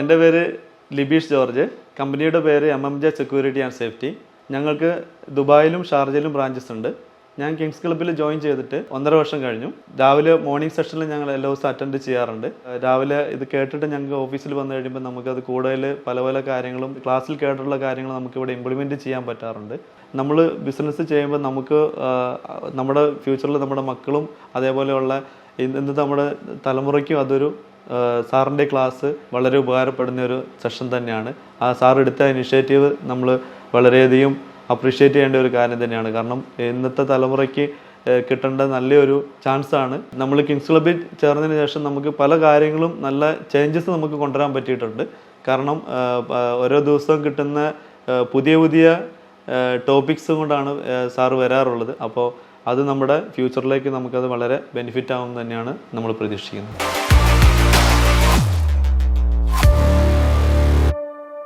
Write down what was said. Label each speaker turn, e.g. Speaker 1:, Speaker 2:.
Speaker 1: എന്റെ പേര് ലിബീഷ് ജോർജ്. കമ്പനിയുടെ പേര് M M J security and safety ഞങ്ങൾക്ക് ദുബായിലും ഷാർജയിലും ബ്രാഞ്ചസ് ഉണ്ട്. ഞാൻ കിങ്സ് ക്ലബ്ബിൽ ജോയിൻ ചെയ്തിട്ട് ഒന്നര വർഷം കഴിഞ്ഞു. രാവിലെ മോർണിംഗ് സെഷനിൽ ഞങ്ങൾ എല്ലാ ദിവസവും അറ്റൻഡ് ചെയ്യാറുണ്ട്. രാവിലെ ഇത് കേട്ടിട്ട് ഞങ്ങൾക്ക് ഓഫീസിൽ വന്നു കഴിയുമ്പോൾ നമുക്കത് കൂടുതൽ പല പല കാര്യങ്ങളും ക്ലാസ്സിൽ കേട്ടിട്ടുള്ള കാര്യങ്ങൾ നമുക്ക് ഇവിടെ ഇംപ്ലിമെന്റ് ചെയ്യാൻ പറ്റാറുണ്ട്. നമ്മൾ ബിസിനസ് ചെയ്യുമ്പോൾ നമുക്ക് നമ്മുടെ ഫ്യൂച്ചറിൽ നമ്മുടെ മക്കളും അതേപോലെയുള്ള ഇന്ന് നമ്മുടെ തലമുറയ്ക്കും അതൊരു സാറിന്റെ ക്ലാസ് വളരെ ഉപകാരപ്പെടുന്ന ഒരു സെഷൻ തന്നെയാണ്. ആ സാർ എടുത്ത ഇനിഷ്യേറ്റീവ് നമ്മൾ വളരെയധികം അപ്രീഷിയേറ്റ് ചെയ്യേണ്ട ഒരു കാര്യം തന്നെയാണ്. കാരണം ഇന്നത്തെ തലമുറയ്ക്ക് കിട്ടേണ്ട നല്ലൊരു ചാൻസ് ആണ് നമ്മൾ കിങ്സ് ക്ലബിൽ ചേർന്നതിന് ശേഷം നമുക്ക് പല കാര്യങ്ങളും നല്ല ചേഞ്ചസ് നമുക്ക് കൊണ്ടുവരാൻ പറ്റിയിട്ടുണ്ട്. കാരണം ഓരോ ദിവസവും കിട്ടുന്ന പുതിയ പുതിയ ടോപ്പിക്സ് കൊണ്ടാണ് സാറ് വരാറുള്ളത്. അപ്പോൾ അത് നമ്മുടെ ഫ്യൂച്ചറിലേക്ക് നമുക്കത് വളരെ ബെനിഫിറ്റ് ആകും തന്നെയാണ് നമ്മൾ പ്രതീക്ഷിക്കുന്നത്.